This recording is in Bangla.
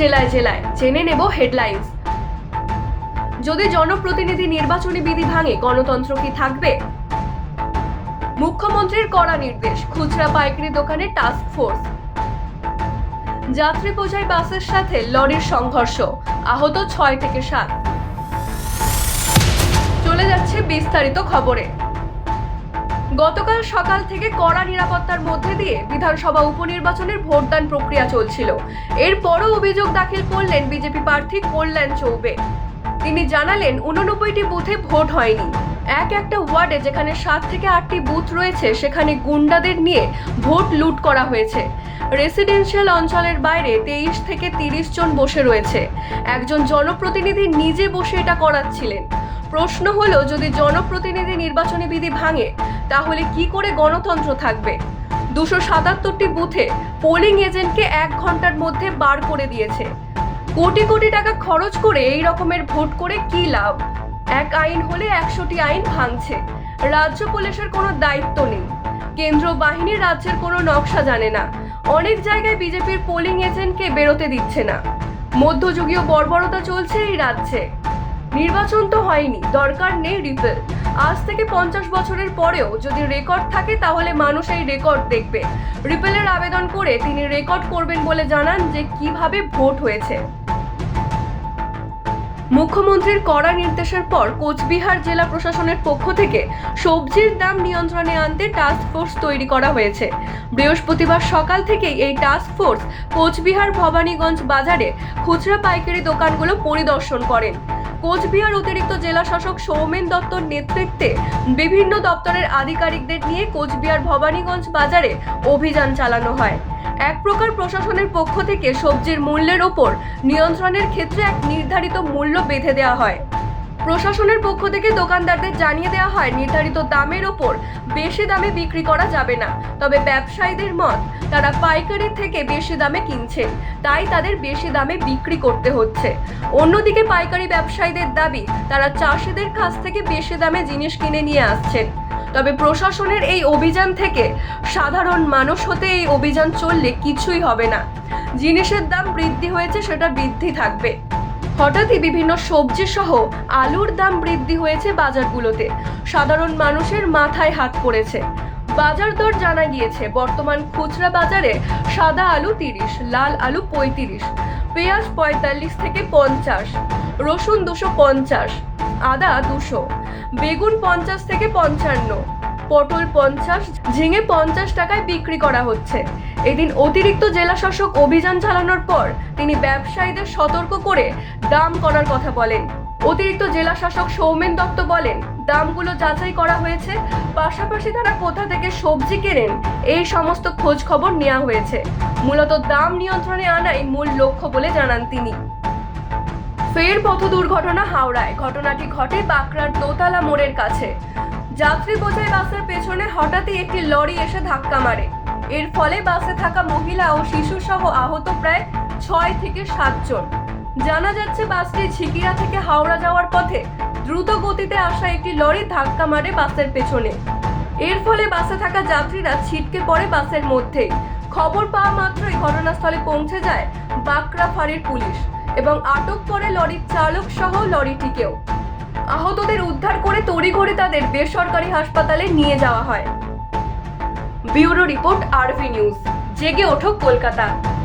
জেলায় জেলায় জেনে নেব হেডলাইন্স যদি জনপ্রতিনিধি নির্বাচনী বিধি ভাঙে, গণতন্ত্র কি থাকবে? মুখ্যমন্ত্রীর কড়া নির্দেশ, খুচরা পাইকারি দোকানে টাস্ক ফোর্স যাত্রী বোঝাই বাসের সাথে লরির সংঘর্ষ, আহত ছয় থেকে সাত। চলে যাচ্ছে বিস্তারিত খবরে। গতকাল সকাল থেকে কড়া নিরাপত্তার মধ্যে দিয়ে বিধানসভা উপনির্বাচনের ভোটদান প্রক্রিয়া চলছিল। এরপরও অভিযোগ দাখিল করলেন বিজেপি প্রার্থী কল্যাণ চৌবে। তিনি জানালেন, উননব্বইটি বুথে ভোট হয়নি। এক একটা ওয়ার্ডে যেখানে সাত থেকে আটটি বুথ রয়েছে, সেখানে গুন্ডাদের নিয়ে ভোট লুট করা হয়েছে। রেসিডেন্সিয়াল অঞ্চলের বাইরে তেইশ থেকে তিরিশ জন বসে রয়েছে। একজন জনপ্রতিনিধি নিজে বসে এটা করাচ্ছিলেন। প্রশ্ন হলো, যদি জনপ্রতিনিধি নির্বাচনী বিধি ভাঙে তাহলে কি করে গণতন্ত্র থাকবে? দুশো সাতাত্তরটি বুথে পোলিং এজেন্টকে এক ঘণ্টার মধ্যে বার করে দিয়েছে। কোটি কোটি টাকা খরচ করে এই রকমের ভোট করে কি লাভ? এক আইন হলে একশোটি আইন ভাঙছে। রাজ্য পুলিশের কোনো দায়িত্ব নেই। কেন্দ্র বাহিনী রাজ্যের কোনো নকশা জানে না। অনেক জায়গায় বিজেপির পোলিং এজেন্টকে বেরোতে দিচ্ছে না। মধ্যযুগীয় বর্বরতা চলছে এই রাজ্যে। নির্বাচন তো হয়নি, দরকার নেই রিপেল আজ থেকে পঞ্চাশ বছরের পরেও যদি রেকর্ড থাকে, তাহলে মানুষ এই রেকর্ড দেখবে। রিপেলের আবেদন করে তিনি রেকর্ড করবেন বলে জানান যে কীভাবে ভোট হয়েছে। মুখ্যমন্ত্রীর কড়া নির্দেশের পর কোচবিহার জেলা প্রশাসনের পক্ষ থেকে সবজির দাম নিয়ন্ত্রণে আনতে টাস্ক ফোর্স তৈরি করা হয়েছে। বৃহস্পতিবার সকাল থেকেই এই টাস্ক ফোর্স কোচবিহার ভবানীগঞ্জ বাজারে খুচরা পাইকারি দোকানগুলো পরিদর্শন করেন। কোচবিহার অতিরিক্ত জেলা শাসক সৌমেন দত্তর নেতৃত্বে বিভিন্ন দপ্তরের আধিকারিকদের নিয়ে কোচবিহার ভবানীগঞ্জ বাজারে অভিযান চালানো হয়। এক প্রকার প্রশাসনের পক্ষ থেকে সবজির মূল্যের ওপর নিয়ন্ত্রণের ক্ষেত্রে এক নির্ধারিত মূল্য বেঁধে দেওয়া হয়। প্রশাসনের পক্ষ থেকে দোকানদারদের জানিয়ে দেওয়া হয়, নির্ধারিত দামের ওপর বেশি দামে বিক্রি করা যাবে না। তবে ব্যবসায়ীদের মত, তারা পাইকারি থেকে বেশি দামে কিনছেন তাই তাদের বেশি দামে বিক্রি করতে হচ্ছে। অন্যদিকে পাইকারি ব্যবসায়ীদের দাবি, তারা চাষিদের কাছ থেকে বেশি দামে জিনিস কিনে নিয়ে আসছেন তবে প্রশাসনের এই অভিযান থেকে সাধারণ মানুষ হতে এই অভিযান চললে কিছুই হবে না। জিনিসের দাম বৃদ্ধি হয়েছে, সেটা বৃদ্ধি থাকবে। হঠাৎই বিভিন্ন সবজি সহ আলুর দাম বৃদ্ধি হয়েছে বাজারগুলোতে। সাধারণ মানুষের মাথায় হাত পড়েছে। বাজার দর জানা গিয়েছে, বর্তমান খুচরা বাজারে সাদা আলু তিরিশ, লাল আলু পঁয়ত্রিশ, পেঁয়াজ পঁয়তাল্লিশ থেকে পঞ্চাশ, রসুন দুশো পঞ্চাশ, আদা দুশো, বেগুন পঞ্চাশ থেকে পঞ্চান্ন পটল পঞ্চাশ, ঝিঙে পঞ্চাশ টাকায় বিক্রি করা হচ্ছে। এদিন অতিরিক্ত জেলা শাসক অভিযান চালানোর পর তিনি ব্যবসায়ীদের সতর্ক করে দাম করার কথা বলেন। অতিরিক্ত জেলা শাসক সৌমেন দত্ত বলেন, দামগুলো যাচাই করা হয়েছে। পাশাপাশি তারা কোথা থেকে সবজি কেনেন, এই সমস্ত খোঁজ খবর নেওয়া হয়েছে। মূলত দাম নিয়ন্ত্রণে আনাই মূল লক্ষ্য বলে জানান তিনি। ফের পথ দুর্ঘটনা হাওড়ায়। ঘটনাটি ঘটে বাঁকড়ার দোতলা মোড়ের কাছে। যাত্রী বোঝাই বাসের পেছনে হঠাৎই একটি লরি এসে ধাক্কা মারে। এর ফলে বাসে থাকা মহিলা ও শিশু সহ আহত প্রায় ছয় থেকে সাতজন জানা। যাচ্ছে বাসটি ঝিকিরা থেকে হাওড়া যাওয়ার পথে দ্রুত গতিতে আসা একটি লরি ধাক্কা মারে বাসের পেছনে। এর ফলে বাসে থাকা যাত্রীরা ছিটকে পড়ে বাসের মধ্যে খবর পাওয়া মাত্রই ঘটনাস্থলে পৌঁছে যায় বাঁকড়া ফাঁড়ির পুলিশ এবং আটক করে লরির চালক সহ লরিটিকেও। আহতদের উদ্ধার করে তড়িঘড়ি তাদের বেসরকারি হাসপাতালে নিয়ে যাওয়া হয়। Bureau report RV news. জেগে ওঠো কলকাতা।